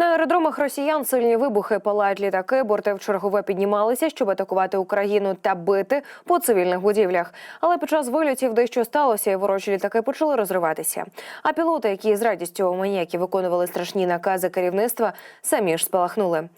На аеродромах росіян сильні вибухи палають літаки. Борти в чергове піднімалися, щоб атакувати Україну та бити по цивільних будівлях. Але під час вильотів дещо сталося, і ворожі літаки почали розриватися. А пілоти, які з радістю маніяки виконували страшні накази керівництва, самі ж спалахнули.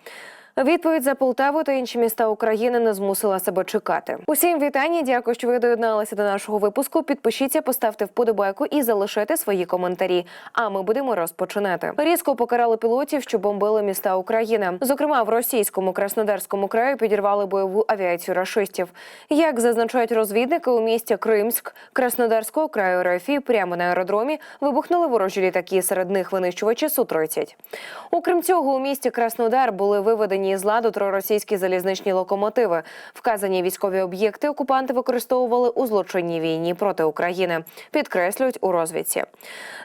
Відповідь за Полтаву та інші міста України не змусила себе чекати. Усім вітання. Дякую, що ви доєдналися до нашого випуску. Підпишіться, поставте вподобайку і залишайте свої коментарі. А ми будемо розпочинати. Різко покарали пілотів, що бомбили міста України. Зокрема, в російському Краснодарському краї підірвали бойову авіацію рашистів. Як зазначають розвідники, у місті Кримськ Краснодарського краю РФ прямо на аеродромі вибухнули ворожі літаки. Серед них винищувачі су 30 Окрім цього, у місті Краснодар були виведені із ладу три російські залізничні локомотиви. Вказані військові об'єкти окупанти використовували у злочинній війні проти України. Підкреслюють у розвідці.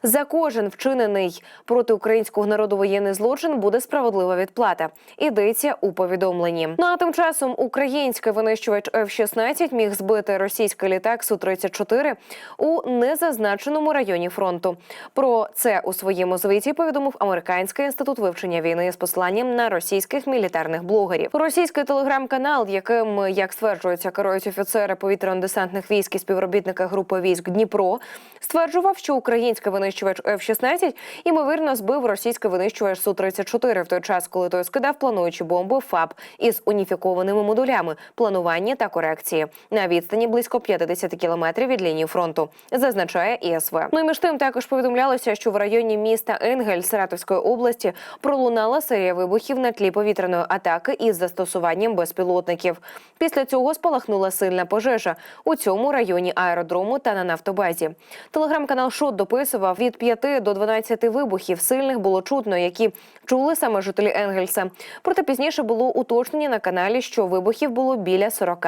За кожен вчинений проти українського народу воєнний злочин буде справедлива відплата. Ідеться у повідомленні. Ну а тим часом український винищувач F-16 міг збити російський літак су 34 у незазначеному районі фронту. Про це у своєму звіті повідомив американський інститут вивчення війни з посиланням на російських мілітарних блогерів. Російський телеграм-канал, яким як стверджується, керують офіцери повітряно-десантних військ і співробітники групи військ Дніпро, стверджував, що український винищувач F-16 ймовірно збив російський винищувач су 34 в той час, коли той скидав плануючі бомби ФАБ із уніфікованими модулями планування та корекції на відстані близько 50 кілометрів від лінії фронту, зазначає ІСВ. Ну і між тим також повідомлялося, що в районі міста Енгель Саратовської області пролунала серія вибухів на тлі повітряної атаки із застосуванням безпілотників. Після цього спалахнула сильна пожежа у цьому районі аеродрому та на нафтобазі. Телеграм-канал Шот дописував від 5 до 12 вибухів. Сильних було чутно, які чули саме жителі Енгельса. Проте пізніше було уточнення на каналі, що вибухів було біля 40.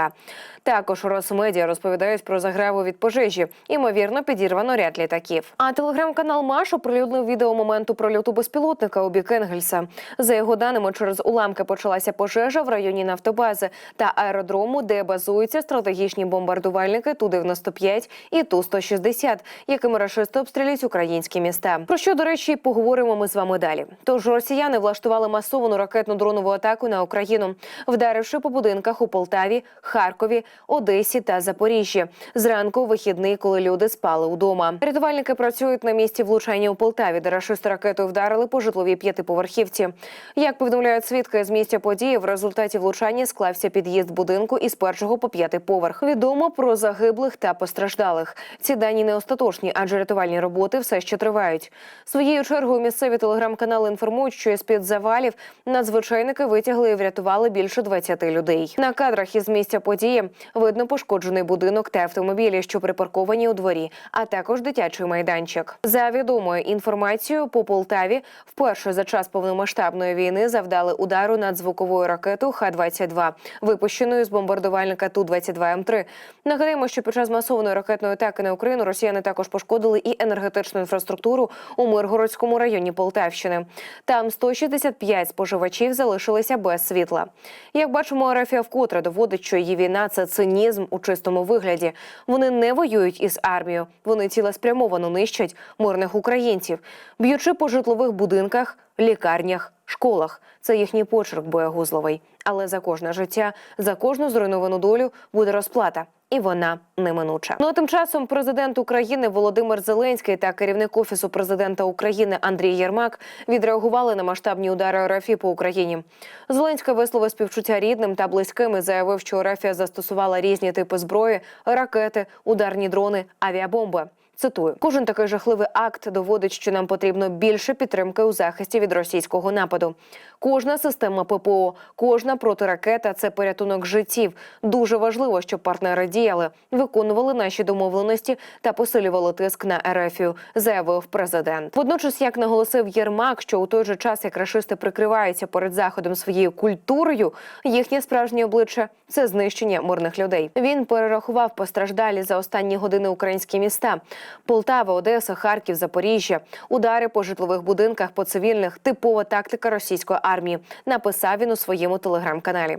Також Росмедіа розповідають про заграву від пожежі. Ймовірно, підірвано ряд літаків. А телеграм-канал Маш оприлюднив відео моменту прольоту безпілотника у бік Енгельса. За його даними, через уламки почалася пожежа в районі нафтобази та аеродрому, де базуються стратегічні бомбардувальники Ту-95 і Ту-160, якими рашисти обстрілюють українські міста. Про що, до речі, поговоримо ми з вами далі. Тож росіяни влаштували масовану ракетну дронову атаку на Україну, вдаривши по будинках у Полтаві, Харкові, Одесі та Запоріжжі. Зранку вихідний, коли люди спали удома. Рятувальники працюють на місці влучання у Полтаві, де рашисти ракетою вдарили по житловій п'ятиповерхівці. Як повідомляють свідки з місця події, в результаті влучання склався під'їзд будинку із першого по п'ятий поверх. Відомо про загиблих та постраждалих. Ці дані не остаточні, адже рятувальні роботи все ще тривають. Своєю чергою місцеві телеграм-канали інформують, що із під завалів надзвичайники витягли і врятували більше 20 людей. На кадрах із місця події видно пошкоджений будинок та автомобілі, що припарковані у дворі, а також дитячий майданчик. За відомою інформацією, по Полтаві вперше за час повномасштабної війни завдали удару над звуковою ракетою Х-22, випущеною з бомбардувальника Ту-22М3. Нагадаємо, що під час масованої ракетної атаки на Україну росіяни також пошкодили і енергетичну інфраструктуру у Миргородському районі Полтавщини. Там 165 споживачів залишилися без світла. Як бачимо, Рафія вкотре доводить, що її війна це цинізм у чистому вигляді. Вони не воюють із армією, вони цілеспрямовано нищать мирних українців, б'ючи по житлових будинках, лікарнях, школах. Це їхній почерк боягузловий. Але за кожне життя, за кожну зруйновану долю буде розплата. І вона неминуча. Ну а тим часом президент України Володимир Зеленський та керівник офісу президента України Андрій Єрмак відреагували на масштабні удари РФ по Україні. Зеленський висловив співчуття рідним та близьким і заявив, що РФ застосувала різні типи зброї, ракети, ударні дрони, авіабомби. Цитую, кожен такий жахливий акт доводить, що нам потрібно більше підтримки у захисті від російського нападу. Кожна система ППО, кожна протиракета це порятунок життів. Дуже важливо, щоб партнери діяли, виконували наші домовленості та посилювали тиск на Ерефію, заявив президент. Водночас, як наголосив Єрмак, що у той же час, як рашисти прикриваються перед заходом своєю культурою, їхнє справжнє обличчя це знищення мирних людей. Він перерахував постраждалі за останні години українські міста: Полтава, Одеса, Харків, Запоріжжя, удари по житлових будинках, по цивільних, типова тактика російської армії. Написав він у своєму телеграм-каналі.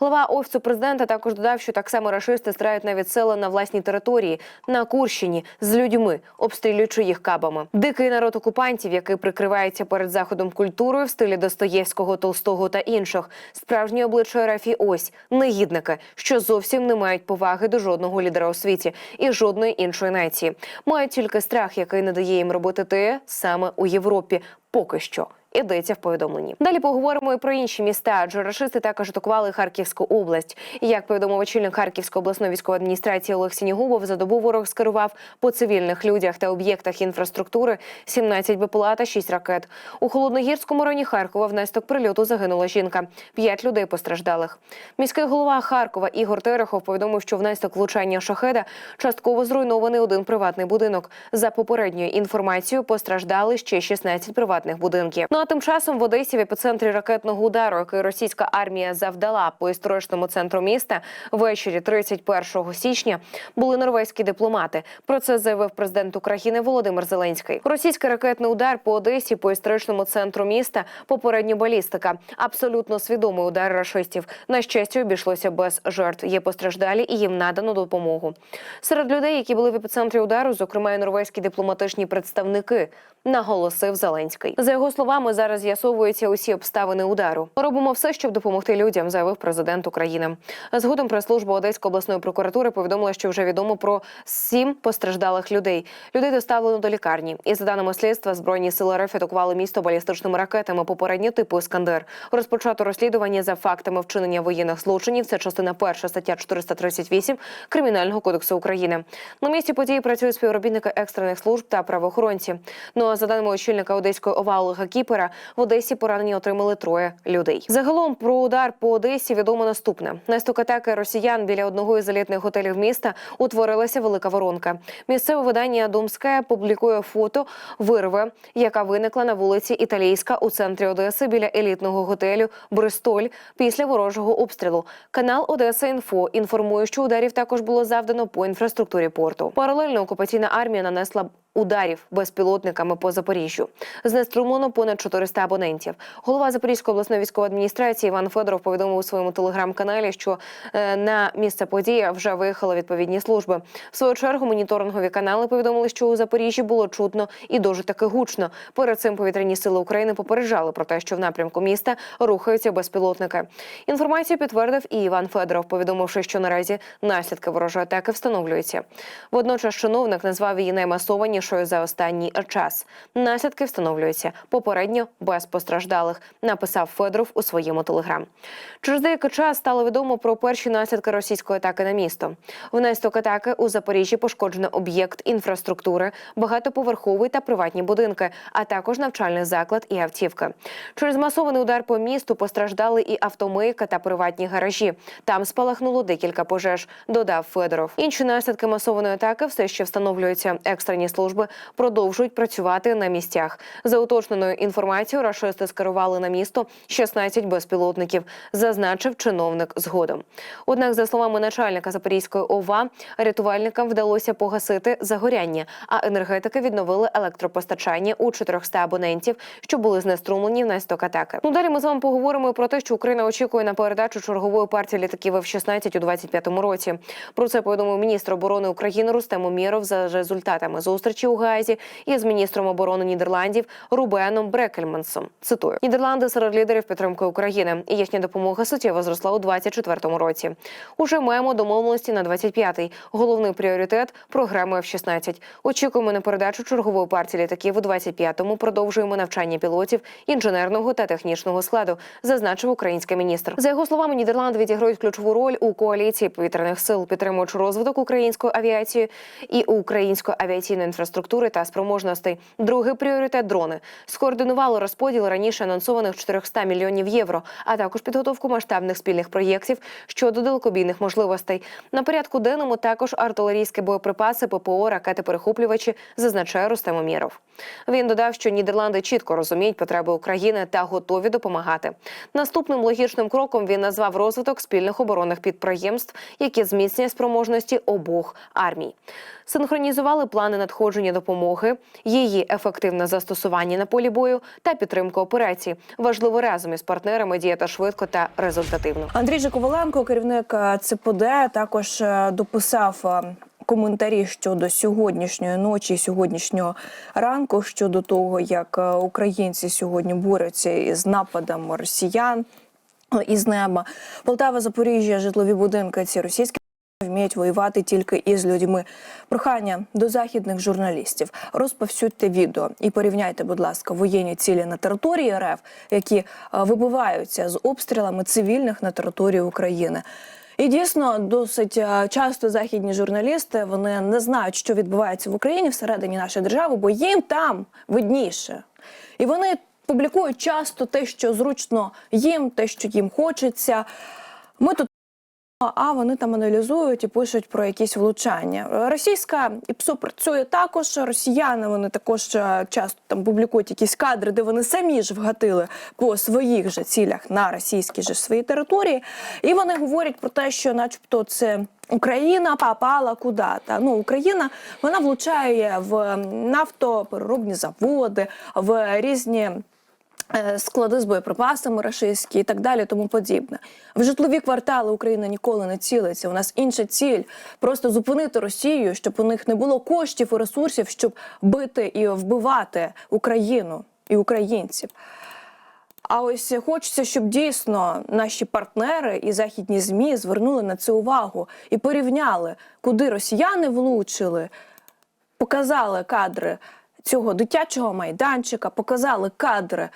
Глава офісу президента також додав, що так само рашисти страють навіть села на власній території на Курщині з людьми, обстрілюючи їх кабами. Дикий народ окупантів, який прикривається перед заходом культурою в стилі Достоєвського, Толстого та інших, справжні обличчя РФ і ось негідники, що зовсім не мають поваги до жодного лідера у світі і жодної іншої нації. Мають тільки страх, який не дає їм робити те саме у Європі. Поки що ідеться в повідомленні. Далі поговоримо і про інші міста. Адже рашисти також атакували Харківську область. Як повідомив очільник Харківської обласної військової адміністрації Олег Сінігубов, за добу ворог скерував по цивільних людях та об'єктах інфраструктури 17 БПЛА та 6 ракет. У холодногірському районі Харкова внаслідок прильоту загинула жінка. П'ять людей постраждалих. Міський голова Харкова Ігор Терехов повідомив, що внаслідок влучання шахеда частково зруйнований один приватний будинок. За попередньою інформацією постраждали ще 16 приватних будинків. Ну а тим часом в Одесі в епіцентрі ракетного удару, який російська армія завдала по історичному центру міста ввечері 31 січня, були норвезькі дипломати. Про це заявив президент України Володимир Зеленський. Російський ракетний удар по Одесі по історичному центру міста. Попередньо балістика. Абсолютно свідомий удар рашистів. На щастя, обійшлося без жертв. Є постраждалі і їм надано допомогу. Серед людей, які були в епіцентрі удару, зокрема і норвезькі дипломатичні представники. Наголосив Зеленський. За його словами, зараз з'ясовуються усі обставини удару. Робимо все, щоб допомогти людям, заявив президент України. Згодом прес-служба Одеської обласної прокуратури повідомила, що вже відомо про сім постраждалих людей. Людей доставлено до лікарні. І за даними слідства, збройні сили РФ атакували місто балістичними ракетами попередньо типу Іскандер. Розпочато розслідування за фактами вчинення воєнних злочинів. Це частина перша стаття 438 кримінального кодексу України. На місці події працюють співробітники екстрених служб та правоохоронці. Ну а за даними очільника Одеської ОВА Олега Кіпера, в Одесі поранені отримали троє людей. Загалом про удар по Одесі відомо наступне: Настук атаки росіян біля одного із елітних готелів міста утворилася велика воронка. Місцеве видання Думське публікує фото вирви, яка виникла на вулиці Італійська у центрі Одеси біля елітного готелю Бристоль після ворожого обстрілу. Канал Одеса Інфо інформує, що ударів також було завдано по інфраструктурі порту. Паралельно окупаційна армія нанесла ударів безпілотниками по Запоріжжю. Знеструмлено понад 400 абонентів. Голова Запорізької обласної військової адміністрації Іван Федоров повідомив у своєму телеграм-каналі, що е, на місце події вже виїхали відповідні служби. В свою чергу моніторингові канали повідомили, що у Запоріжжі було чутно і дуже таки гучно. Перед цим повітряні сили України попереджали про те, що в напрямку міста рухаються безпілотники. Інформацію підтвердив і Іван Федоров, повідомивши, що наразі наслідки ворожої атаки встановлюються. Водночас чиновник назвав її наймасованішою за останній час. Наслідки встановлюються попередньо без постраждалих. Написав Федоров у своєму телеграм. Через деякий час стало відомо про перші наслідки російської атаки на місто. Внаслідок атаки у Запоріжжі пошкоджено об'єкт інфраструктури, багатоповерховий та приватні будинки, а також навчальний заклад і автівки. Через масований удар по місту постраждали і автомийка та приватні гаражі. Там спалахнуло декілька пожеж. Додав Федоров. Інші наслідки масованої атаки все ще встановлюються. Екстрені служби продовжують працювати на місцях. За уточненою інформацією, рашисти скерували на місто 16 безпілотників, зазначив чиновник згодом. Однак, за словами начальника Запорізької ОВА, рятувальникам вдалося погасити загоряння, а енергетики відновили електропостачання у 400 абонентів, що були знеструмлені внаслідок атаки. Ну далі ми з вами поговоримо про те, що Україна очікує на передачу чергової партії літаків F-16 у 2025 році. Про це повідомив міністр оборони України Рустем Умєров за результатами зустрічі у Гаазі із міністром оборони Нідерландів Рубеном Брекельмансом. Цитую: Нідерланди серед лідерів підтримки України, і їхня допомога суттєво зросла у 2024 році. Уже маємо домовленості на 25-й. Головний пріоритет програми F-16. Очікуємо на передачу чергової партії літаків у 25-му. Продовжуємо навчання пілотів інженерного та технічного складу, зазначив український міністр. За його словами, Нідерланди відіграють ключову роль у коаліції повітряних сил, підтримуючи розвиток української авіації і української авіаційної інфраструктури інфраструктури та спроможностей. Другий пріоритет дрони скоординували розподіл раніше анонсованих 400 мільйонів євро, а також підготовку масштабних спільних проєктів щодо далекобійних можливостей. На порядку денному також артилерійські боєприпаси, ППО, ракети перехоплювачі, зазначає Рустем Умєров. Він додав, що Нідерланди чітко розуміють потреби України та готові допомагати. Наступним логічним кроком він назвав розвиток спільних оборонних підприємств, які зміцнює спроможності обох армій. Синхронізували плани надходження допомоги, її ефективне застосування на полі бою та підтримку операцій. Важливо разом із партнерами діяти швидко та результативно. Андрій Жаковаленко, керівник е, ЦПД, також е, дописав. е, Коментарі щодо сьогоднішньої ночі, сьогоднішнього ранку, щодо того, як українці сьогодні борються із нападом росіян із неба. Полтава, Запоріжжя, житлові будинки ці російські вміють воювати тільки із людьми. Прохання до західних журналістів розповсюдьте відео і порівняйте, будь ласка, воєнні цілі на території РФ, які е, вибиваються з обстрілами цивільних на території України. І дійсно досить е, часто західні журналісти вони не знають, що відбувається в Україні всередині нашої держави, бо їм там видніше. І вони публікують часто те, що зручно їм, те, що їм хочеться. Ми тут а вони там аналізують і пишуть про якісь влучання. Російська ІПСО працює також. Росіяни вони також е, часто там публікують якісь кадри, де вони самі ж вгатили по своїх же цілях на російській же своїй території. І вони говорять про те, що, начебто, це. Україна попала куди-то. Ну, Україна вона влучає в нафтопереробні заводи, в різні склади з боєприпасами рашистські і так далі, тому подібне. В житлові квартали Україна ніколи не цілиться. У нас інша ціль просто зупинити Росію, щоб у них не було коштів і ресурсів, щоб бити і вбивати Україну і українців. А ось хочеться, щоб дійсно наші партнери і західні змі звернули на це увагу і порівняли, куди росіяни влучили, показали кадри цього дитячого майданчика, показали кадри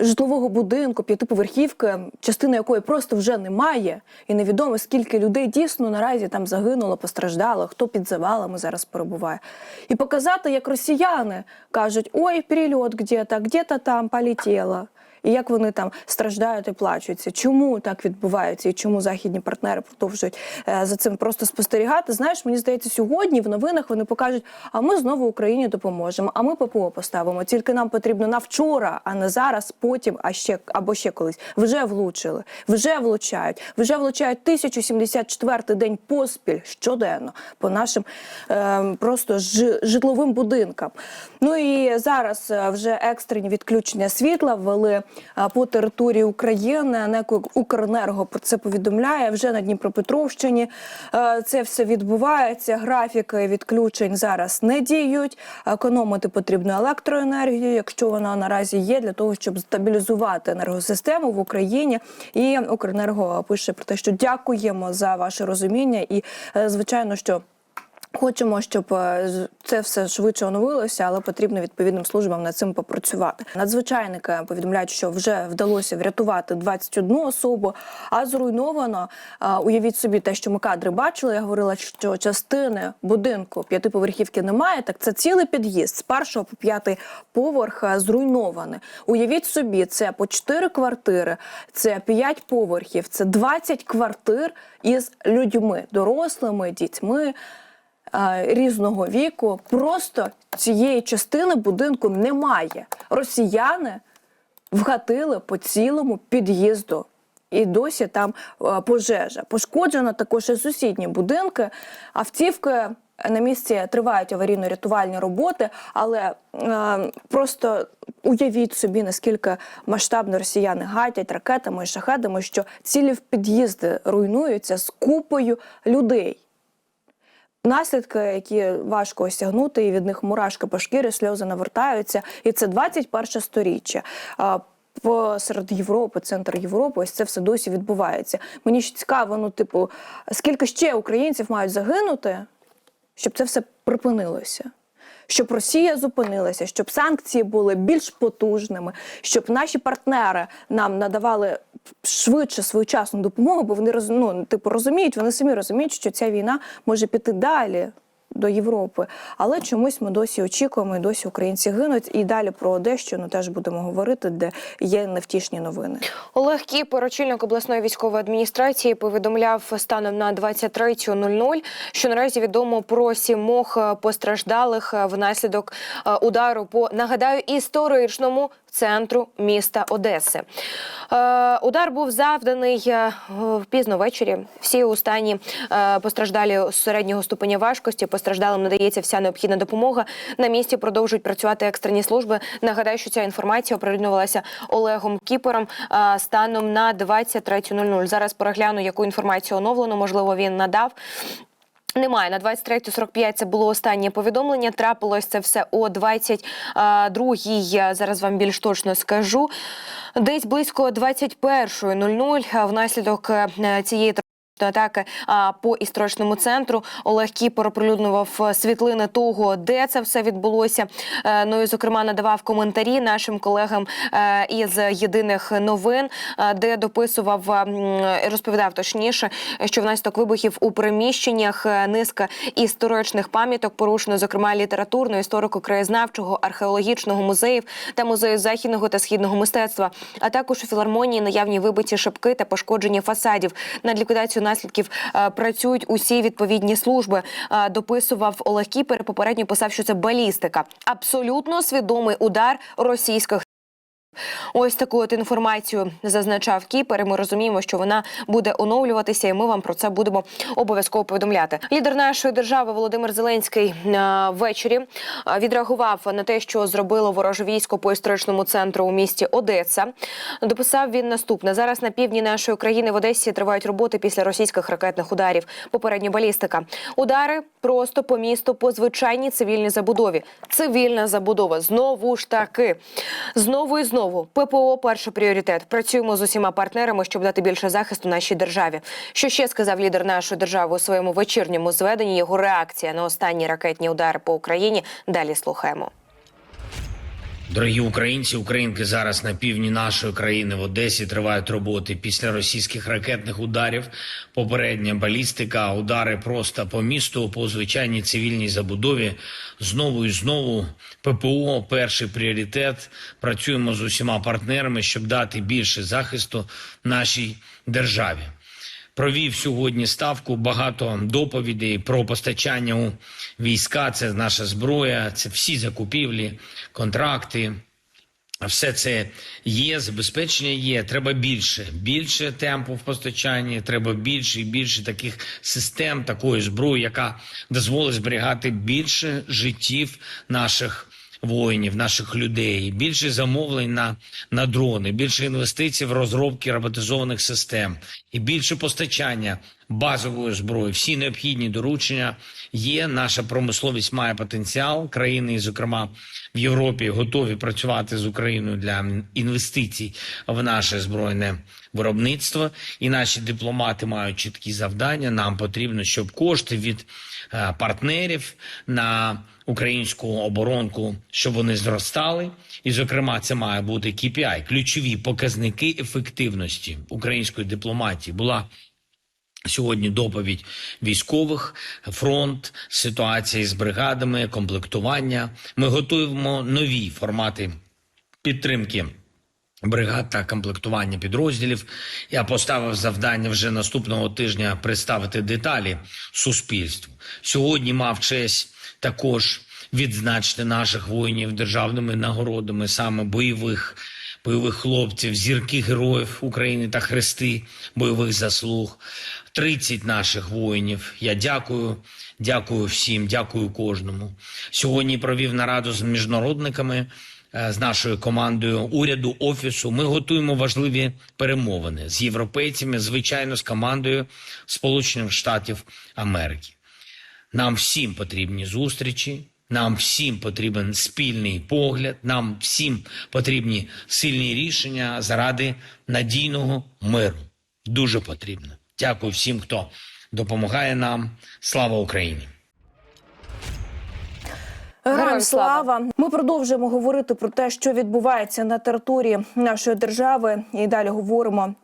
житлового будинку, п'ятиповерхівки, частина якої просто вже немає, і невідомо скільки людей дійсно наразі там загинуло, постраждало, хто під завалами зараз перебуває. І показати, як росіяни кажуть: ой, прильот где-то, где-то там полетіло. І як вони там страждають і плачуться, чому так відбувається, і чому західні партнери продовжують е, за цим просто спостерігати? Знаєш, мені здається, сьогодні в новинах вони покажуть, а ми знову Україні допоможемо, а ми ППО поставимо. Тільки нам потрібно на вчора, а не зараз, потім, а ще або ще колись. Вже влучили, вже влучають, вже влучають 1074 день поспіль щоденно по нашим е, просто жи- житловим будинкам. Ну і зараз е, вже екстрені відключення світла ввели по території України. НЕК Укренерго про це повідомляє. Вже на Дніпропетровщині це все відбувається. Графіки відключень зараз не діють. Економити потрібно електроенергію, якщо вона наразі є, для того, щоб стабілізувати енергосистему в Україні. І Укренерго пише про те, що дякуємо за ваше розуміння, і е, звичайно, що. Хочемо, щоб е, це все швидше оновилося, але потрібно відповідним службам над цим попрацювати. Надзвичайники повідомляють, що вже вдалося врятувати 21 особу, а зруйновано. Уявіть собі, те, що ми кадри бачили. Я говорила, що частини будинку п'ятиповерхівки немає. Так це цілий під'їзд з першого по п'ятий поверх е, зруйнований. Уявіть собі, це по 4 квартири, це 5 поверхів, це 20 квартир із людьми, дорослими, дітьми е, різного віку. Просто цієї частини будинку немає. Росіяни вгатили по цілому під'їзду. І досі там е, пожежа. Пошкоджено також і сусідні будинки. Автівки на місці тривають аварійно-рятувальні роботи, але е, просто уявіть собі, наскільки масштабно росіяни гатять ракетами і шахедами, що цілі в під'їзди руйнуються з купою людей. Наслідки, які важко осягнути, і від них мурашки по шкірі, сльози навертаються. І це 21 сторіччя. Посеред Європи, центр Європи, ось це все досі відбувається. Мені ще цікаво, ну, типу, скільки ще українців мають загинути, щоб це все припинилося. Щоб Росія зупинилася, щоб санкції були більш потужними, щоб наші партнери нам надавали швидше своєчасну допомогу, бо вони ну, типу, розуміють, вони самі розуміють, що ця війна може піти далі. До Європи. Але чомусь ми досі очікуємо, і досі українці гинуть. І далі про Одещину теж будемо говорити, де є невтішні новини. Олег Кіпер, очільник обласної військової адміністрації, повідомляв станом на 23.00, що наразі відомо про сімох е, постраждалих е, внаслідок е, удару по нагадаю історичному центру міста Одеси. Е, Удар був завданий е, пізно ввечері. Всі у стані е, постраждалі середнього ступеня важкості. Постраждалим надається вся необхідна допомога. На місці продовжують працювати екстрені служби. Нагадаю, що ця інформація оприлюднювалася Олегом Кіпером е, станом на 23.00. Зараз перегляну, яку інформацію оновлено. Можливо, він надав. Немає на 23.45 це було останнє повідомлення. Трапилось це все о 22.00. Зараз вам більш точно скажу. Десь близько 21.00 внаслідок е, цієї терористичної атаки по історичному центру Олег Кіпер оприлюднював е, світлини того, де це все відбулося. Е, Ну і зокрема надавав коментарі нашим колегам е, із єдиних новин, де дописував розповідав точніше, що внаслідок вибухів у приміщеннях низка історичних пам'яток порушено, зокрема літературно, історико-краєзнавчого, археологічного музеїв та музею західного та східного мистецтва, а також у філармонії наявні вибиті шибки та пошкодження фасадів. Над ліквідацією наслідків е, працюють усі відповідні служби. Е, Дописував Олег Кіпер. Попередньо писав, що це балістика. Абсолютно свідомий удар російських. Ось таку от інформацію зазначав Кіпер. і Ми розуміємо, що вона буде оновлюватися, і ми вам про це будемо обов'язково повідомляти. Лідер нашої держави Володимир Зеленський е, ввечері е, відреагував на те, що зробило вороже військо по історичному центру у місті Одеса. Дописав він наступне: зараз на півдні нашої країни в Одесі тривають роботи після російських ракетних ударів. Попередня балістика. Удари просто по місту по звичайній цивільній забудові. Цивільна забудова знову ж таки. Знову і знову ППО перший пріоритет. Працюємо з усіма партнерами, щоб дати більше захисту нашій державі. Що ще сказав лідер нашої держави у своєму вечірньому зведенні? Його реакція на останні ракетні удари по Україні. Далі слухаємо. Дорогі українці, українки зараз на півдні нашої країни в Одесі тривають роботи після російських ракетних ударів. Попередня балістика, удари просто по місту, по звичайній цивільній забудові. Знову і знову ППО перший пріоритет. Працюємо з усіма партнерами, щоб дати більше захисту нашій державі. Провів сьогодні ставку багато доповідей про постачання у війська. Це наша зброя, це всі закупівлі, контракти. Все це є, забезпечення є. Треба більше, більше темпу в постачанні. Треба більше і більше таких систем, такої зброї, яка дозволить зберігати більше життів наших воїнів, наших людей, більше замовлень на, на дрони, більше інвестицій в розробки роботизованих систем і більше постачання базової зброї. Всі необхідні доручення є. Наша промисловість має потенціал. Країни, зокрема в Європі, готові працювати з Україною для інвестицій в наше збройне виробництво. І наші дипломати мають чіткі завдання. Нам потрібно, щоб кошти від партнерів на українську оборонку, щоб вони зростали. І, зокрема, це має бути KPI, ключові показники ефективності української дипломатії. Була Сьогодні доповідь військових, фронт, ситуація з бригадами, комплектування. Ми готуємо нові формати підтримки бригад та комплектування підрозділів. Я поставив завдання вже наступного тижня представити деталі суспільству. Сьогодні мав честь також відзначити наших воїнів державними нагородами, саме бойових бойових хлопців, зірки героїв України та хрести бойових заслуг. 30 наших воїнів. Я дякую, дякую всім, дякую кожному. Сьогодні провів нараду з міжнародниками, з нашою командою уряду, офісу. Ми готуємо важливі перемовини з європейцями, звичайно, з командою Сполучених Штатів Америки. Нам всім потрібні зустрічі. Нам всім потрібен спільний погляд. Нам всім потрібні сильні рішення заради надійного миру. Дуже потрібно. Дякую всім, хто допомагає нам. Слава Україні! Героям слава! Ми продовжуємо говорити про те, що відбувається на території нашої держави, і далі говоримо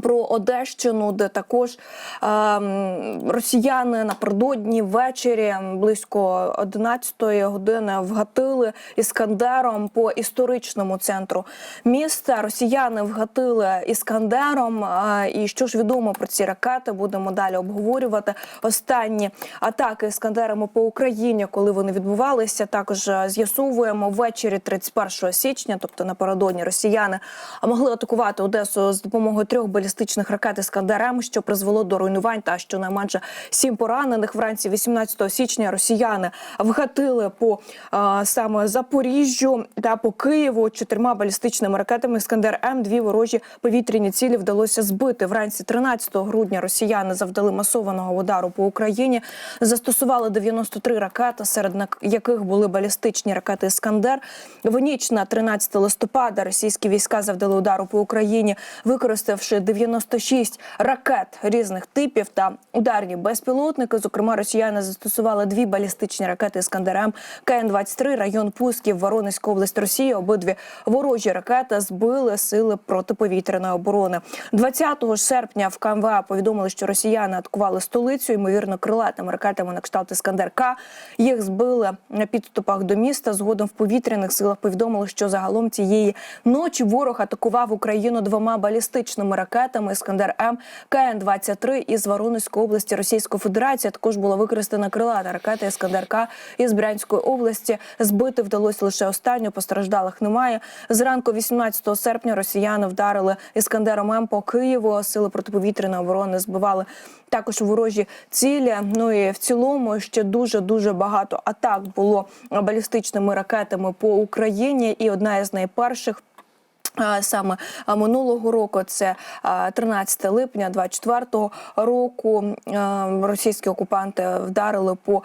Про Одещину, де також ем, росіяни напередодні ввечері близько 11-ї години вгатили іскандером по історичному центру міста. Росіяни вгатили іскандером. Е, і що ж відомо про ці ракети, будемо далі обговорювати. Останні атаки іскандерами по Україні, коли вони відбувалися, також е, з'ясовуємо ввечері 31 січня, тобто напередодні росіяни могли атакувати Одесу з допомогою трьох балістичних ракет «Іскандер-М», що призвело до руйнувань та щонайменше сім поранених. Вранці 18 січня росіяни вгатили по а, саме Запоріжжю та по Києву чотирма балістичними ракетами «Іскандер-М». Дві ворожі повітряні цілі вдалося збити. Вранці 13 грудня росіяни завдали масованого удару по Україні. Застосували 93 ракети, серед яких були балістичні ракети «Іскандер». В ніч на 13 листопада російські війська завдали удару по Україні, використавши 96 ракет різних типів та ударні безпілотники. Зокрема, росіяни застосували дві балістичні ракети «Іскандер-М» КН-23, район Пусків, Воронезька область Росії. Обидві ворожі ракети збили сили протиповітряної оборони. 20 серпня в КМВА повідомили, що росіяни атакували столицю, ймовірно, крилатими ракетами на кшталт «Іскандер-К». Їх збили на підступах до міста. Згодом в повітряних силах повідомили, що загалом цієї ночі ворог атакував Україну двома балістичними ракетами «Іскандер М» КН-23 із Воронезької області Російської Федерації. Також була використана крилата ракета «Іскандер К» із Брянської області. Збити вдалося лише останню. Постраждалих немає. Зранку 18 серпня росіяни вдарили «Іскандером М» по Києву. Сили протиповітряної оборони збивали також ворожі цілі. Ну і в цілому ще дуже дуже багато атак було балістичними ракетами по Україні. І одна із найперших. Саме минулого року, це а, 13 липня 24 року, російські окупанти вдарили по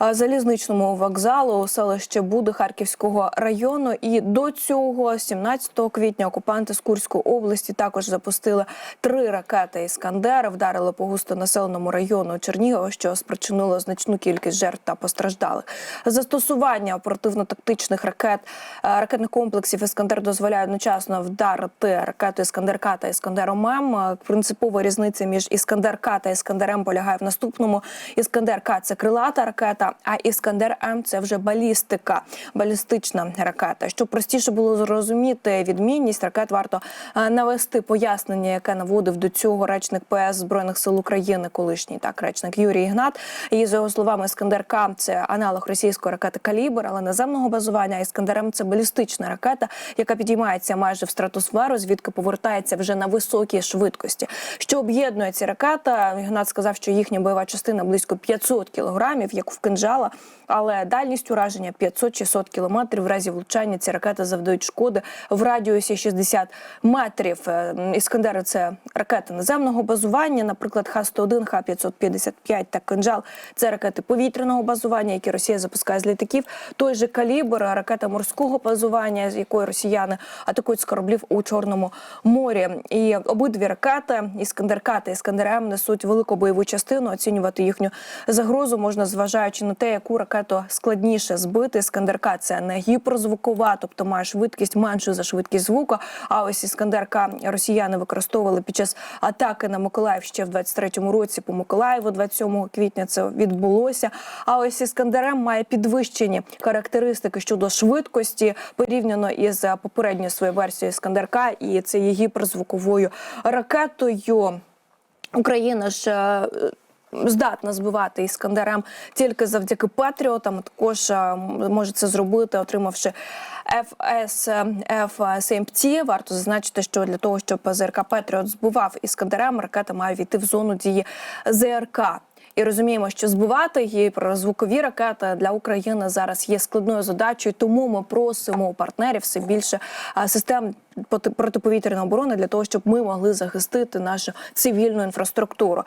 залізничному вокзалу у селище Буди Харківського району. І до цього, 17 квітня, окупанти з Курської області також запустили три ракети Іскандер, вдарили по густонаселеному району Чернігова, що спричинило значну кількість жертв та постраждалих. Застосування оперативно-тактичних ракет е, ракетних комплексів Іскандер дозволяє одночасно вдарити ракету Іскандер-К та Іскандером М. Е, Принципова різниця між Іскандер-К та Іскандером полягає в наступному: Іскандер-К – це крилата ракета, а Іскандер М це вже балістика, балістична ракета. Щоб простіше було зрозуміти відмінність ракет, варто е, навести пояснення, яке наводив до цього речник ПС збройних сил України, колишній так речник Юрій Ігнат. І за його словами, Іскандер К це аналог російської ракети Калібр, але наземного базування. а Іскандер М це балістична ракета, яка підіймається майже в стратосферу, звідки повертається вже на високій швидкості. Що об'єднує ці ракети? Ігнат сказав, що їхня бойова частина близько 500 кілограмів, як в кинжала, але дальність ураження 500-600 кілометрів. В разі влучання ці ракети завдають шкоди в радіусі 60 метрів. Е, Іскандери це ракети наземного базування, наприклад, Х-101, Х-555 та кинжал. Це ракети повітряного базування, які Росія запускає з літаків. Той же калібр, ракета морського базування, з якої росіяни атакують з кораблів у Чорному морі. І обидві ракети Іскандер-К та Іскандер-М несуть велику бойову частину. Оцінювати їхню загрозу можна зважаючи на те, яку ракету складніше збити. Іскандер-К – це не гіперзвукова, тобто має швидкість меншу за швидкість звуку. А ось Іскандер-К росіяни використовували під час атаки на Миколаїв ще в 23-му році. По Миколаєву 27 квітня це відбулося. А ось Іскандер-М має підвищені характеристики щодо швидкості порівняно із попередньою своєю версією Іскандер-К, і це є гіперзвуковою ракетою. Україна ж. Е, Здатна збивати іскандерам тільки завдяки патріотам. Також е, може це зробити, отримавши ФСФ СМТ. Варто зазначити, що для того, щоб ЗРК Патріот збивав іскандерам, ракета має війти в зону дії ЗРК. І розуміємо, що збивати гіперзвукові ракети для України зараз є складною задачею. Тому ми просимо партнерів все більше систем проти- протиповітряної оборони для того, щоб ми могли захистити нашу цивільну інфраструктуру.